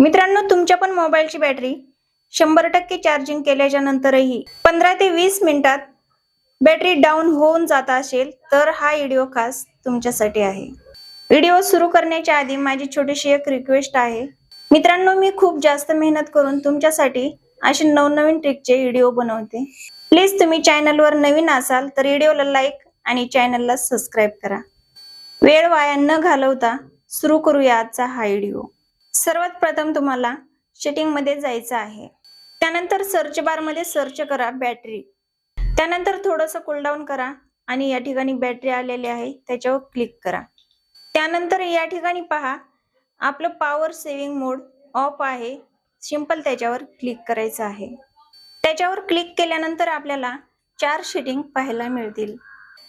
मित्रांनो तुमच्या पण मोबाईलची बॅटरी शंभर टक्के चार्जिंग केल्याच्या नंतरही पंधरा ते वीस मिनिटात बॅटरी डाऊन होऊन जात असेल तर हा व्हिडिओ खास तुमच्यासाठी आहे. व्हिडिओ सुरू करण्याच्या आधी माझी छोटीशी एक रिक्वेस्ट आहे. मित्रांनो मी खूप जास्त मेहनत करून तुमच्यासाठी असे नवनवीन ट्रिकचे व्हिडिओ बनवते. प्लीज तुम्ही चॅनलवर नवीन असाल तर व्हिडिओला लाईक आणि चॅनलला सबस्क्राईब करा. वेळ वाया न घालवता सुरू करूया आजचा हा व्हिडिओ. सर्वात प्रथम तुम्हाला सेटिंगमध्ये जायचं आहे. त्यानंतर सर्च बारमध्ये सर्च करा बॅटरी त्यानंतर थोडंसं कुलडाऊन करा आणि या ठिकाणी बॅटरी आलेली आहे त्याच्यावर क्लिक करा. त्यानंतर या ठिकाणी पहा आपलं पॉवर सेव्हिंग मोड ऑफ आहे. सिंपल त्याच्यावर क्लिक करायचं आहे. त्याच्यावर क्लिक केल्यानंतर आपल्याला चार शेटिंग पाहायला मिळतील.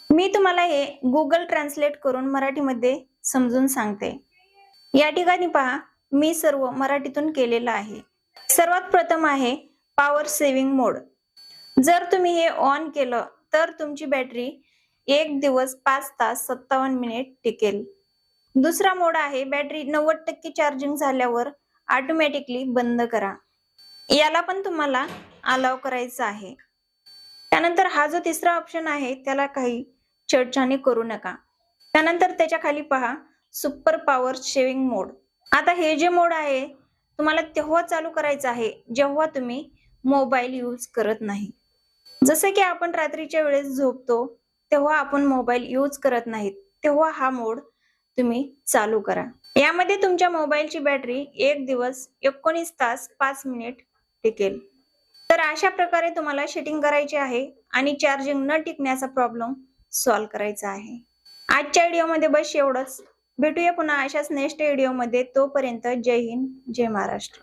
मी तुम्हाला हे गुगल ट्रान्सलेट करून मराठीमध्ये समजून सांगते. या ठिकाणी पहा मी सर्व मराठीतून केलेलं आहे. सर्वात प्रथम आहे पॉवर सेव्हिंग मोड जर तुम्ही हे ऑन केलं तर तुमची बॅटरी एक दिवस पाच तास सत्तावन्न मिनिट टिकेल. दुसरा मोड आहे बॅटरी नव्वद टक्के चार्जिंग झाल्यावर ऑटोमॅटिकली बंद करा. याला पण तुम्हाला अलाव करायचं आहे. त्यानंतर हा जो तिसरा ऑप्शन आहे त्याला काही छेडछाणी करू नका. त्यानंतर त्याच्याखाली पहा सुपर पॉवर शेविंग मोड आता हे जे मोड आहे तुम्हाला तेव्हा चालू करायचं आहे जेव्हा तुम्ही मोबाईल यूज करत नाही. जसं की आपण रात्रीच्या वेळेस झोपतो तेव्हा आपण मोबाईल यूज करत नाहीत तेव्हा हा मोड तुम्ही चालू करा. यामध्ये तुमच्या मोबाईलची बॅटरी एक दिवस एकोणीस तास पाच मिनिट टिकेल. तर अशा प्रकारे तुम्हाला शेटिंग करायची आहे आणि चार्जिंग न टिकण्याचा प्रॉब्लेम सॉल्व्ह करायचा आहे. आजच्या व्हिडिओमध्ये बस एवढंच. भेटूया पुन्हा अशाच नेक्स्ट व्हिडिओमध्ये तोपर्यंत जय हिंद जय महाराष्ट्र.